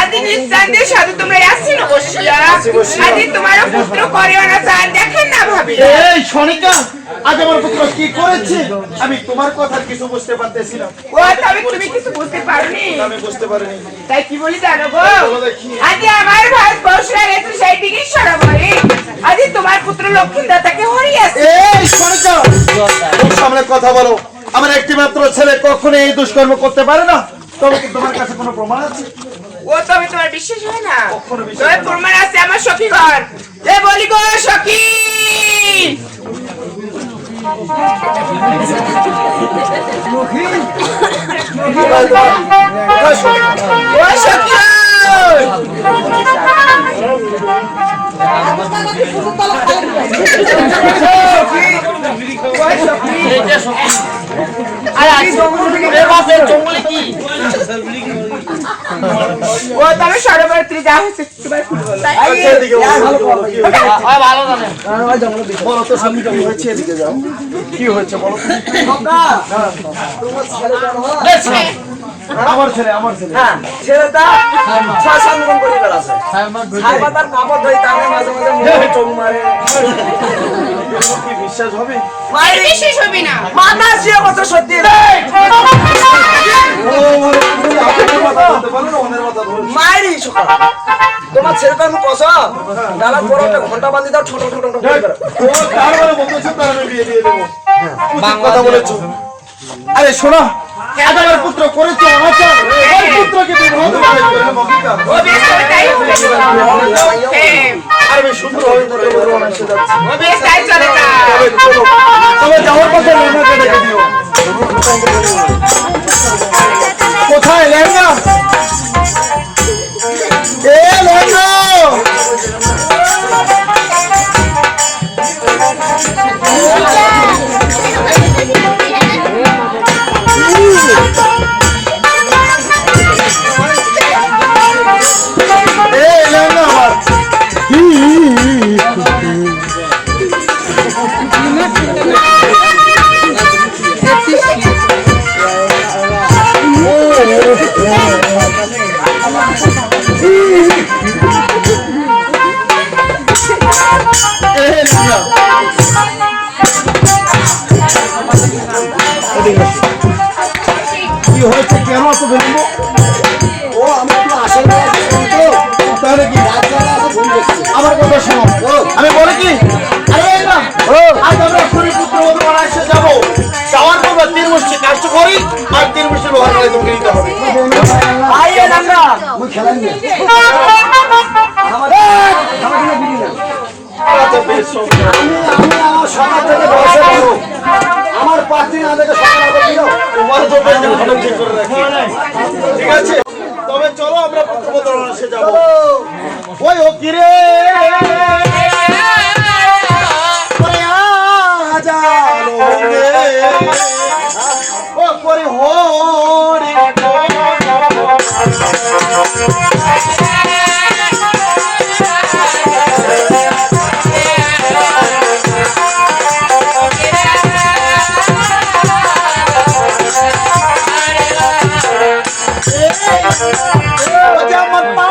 আদি নিঃসন্দেহে সাধু তোমরা আসছিল? বসিয়া বসিয়া। আদি তোমার পুত্র করিও না চান দেখেন না ভাবি। এই সনিকা আজ আমার পুত্র কি করেছে? আমি তোমার কথা কিছু বুঝতে পারতেছি না ও তবে তুমি কিছু বুঝতে পারোনি। আমি বুঝতে পারিনি। তাই কি বলি জানো গো? বলো আমার ভাই বসরা গেছে সেই দিকে সরবরে আদি তোমার পুত্র লক্ষ্মীদাতাকে হরিয়াছে এই সনিকা সামনে কথা বলো। আমার একটি মাত্র ছেলে কখনো এই দুষ্কর্ম করতে পারে না। তবে কি তোমার কাছে কোনো প্রমাণ আছে? ও তবে তোমার বিশ্বাস হয় না। তবে প্রমাণ আছে আমার সখী এ বলি গো সখী! ও সখী! ও তবে সরবরাত্রি যা হচ্ছে বলো, তো স্বামী কি হয়েছে এদিকে যাও কি হয়েছে বলো। আমার ছেলে আমার ছেলে হ্যাঁ ছেলেটা ছয় সাত রকম করে বেড়াচ্ছে সাইবা তার কাপড় ধরে তাকে মাঝে মাঝে মুখে চোখ মারে বিশ্বাস হবে মায়ের না মাথা সত্যি মানে মায়েরই তোমার ছেলেটা আমি পরে একটা ঘণ্টা বান্ধি দাও ছোট ছোট মানে কথা বলেছ আরে শোনো পুত্র করেছে অনাচার ওই পুত্রকে বিবাহ হ্যাঁ, আর আমি সুন্দর পুত্র বড় অনাসে যাচ্ছি ও বেশ তাই চলে যা তবে যাওয়ার পথে লেনাকে ডেকে দিও। কোথায় লেনা? এ লেনা! ও আমি একটু আসল তাহলে কি আমার কথা শোনো। আমি বলি কি? আরে এই আজ আমরা শরীর পুত্র বধূ এসে যাব। যাওয়ার পর তিন মুষ্টি কাজ করি আর তিন মুষ্টি লোহার গাড়ি তোমাকে নিতে হবে। আইয়ে আমরা আচ্ছা, বেশ, সব। ঠিক আছে তবে চলো আমরা প্রথম বধূ যাব ওই ও কিরে করে হরি ও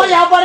ওই আবার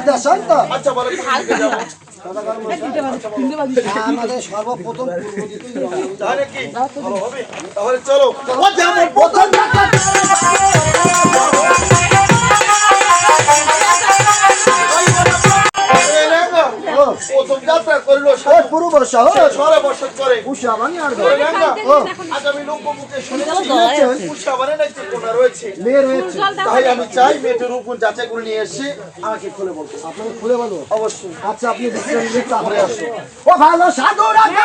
দেশ আর আচ্ছা আমাদের সর্বপ্রথম। তাহলে চলো। প্রথম ওই পূর্ব শহর ছড়া বছর করে। উষা বানি আর ওই আজ আমি লোকমুখে শুনেছি উষা মানে নাকি কোনা রয়েছে। মেয়ে রয়েছে তাই আমি চাই মেয়েটির উপর যাচাই করে নিয়ে এসে আমাকে খুলে বলতে। আপনাকে খুলে বলব? অবশ্যই। আচ্ছা আপনি বিশ্রাম নিন তারপরে আসো। ও ভালো সাধু রাজা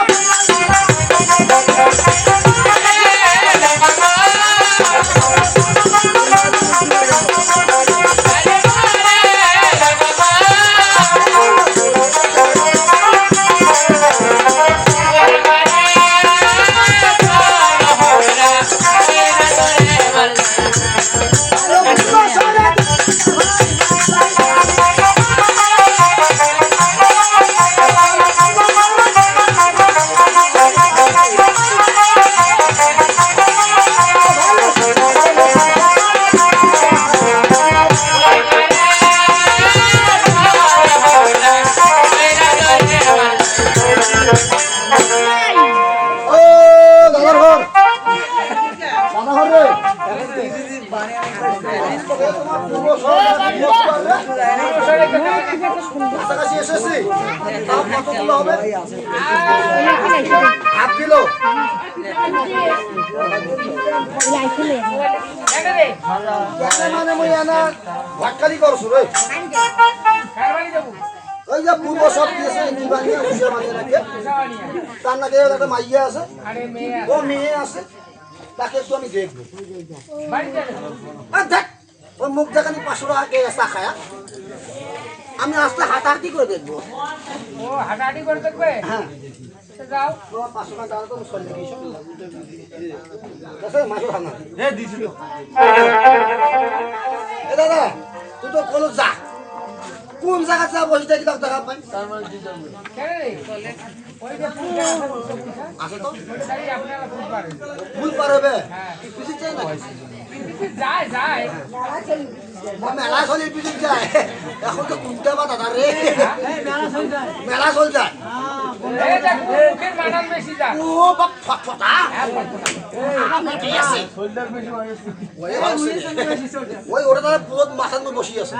কাছাকাছি এসেছি দাম কতগুলো হবে হাফ কিলো মানে মই এনা ভাটকালি করছ রে ওই যে পূর্ব সব দিয়েছে উষা মানে নাকি তার নাকি একটা মাইয়া আছে। ও মেয়ে আছে। তাকে একটু আমি দেখব। আর দেখ। ওই মুখ দেখানি পাঁচশো টাকা কে চা খায়া? আমি আসতে হাঁটাহাঁটি করে দেখব। ও হাঁটাহাঁটি করে দেখবে? হ্যাঁ। দাদা তুই তো কলো যা। কোন জায়গা যা বসে থাকি তার জায়গা পাই কেন রে ওই যে পুজো আছে, তো? ভুল পারবে হ্যাঁ। পিসি চাই না যায় যায়। মেলা চলি পিসি যায়। এখন তো কুন্তা বা দাদা রে। মেলা চল যায়। এই দেখ মুখের মানান বেশি যা। ও বাপ ফটফটা কি আছে? ওই ওটা তাহলে পুরো মাথার বসি আছে।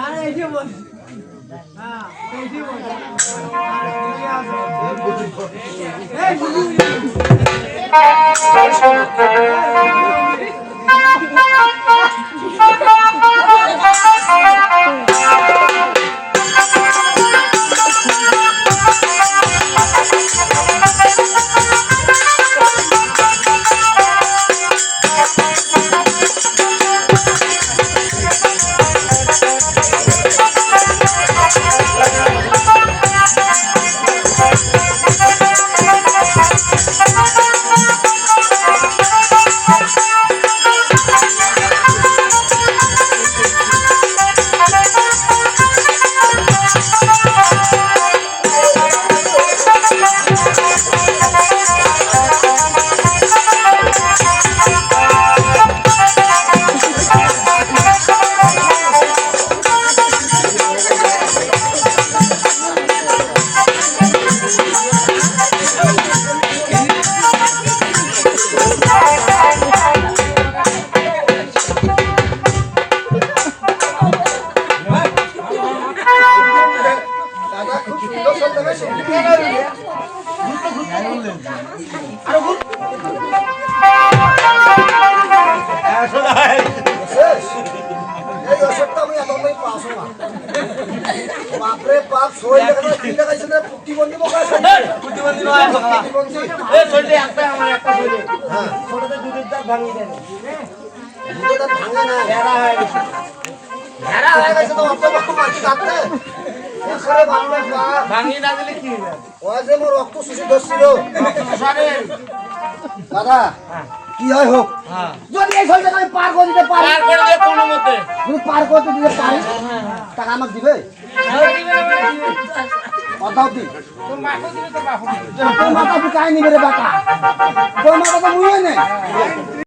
বাপরে বাপ ছোটতে দুধের দাঁত ভাঙিয়ে তো অত বড় মাটি রক্ত শুষে ধরছিল দাদা কি হয় হোক? হ্যাঁ। যদি এই সলটাকে আমি পার করে দিতে পারি। পার করে দিয়ে কোনো মতে। যদি পার করতে দিতে পারি। টাকা আমাকে দিবে? কথাও দি তোর মাথা তুই কাই নিবে রে বাটা? তোর মাথা তো মুয়ে নেই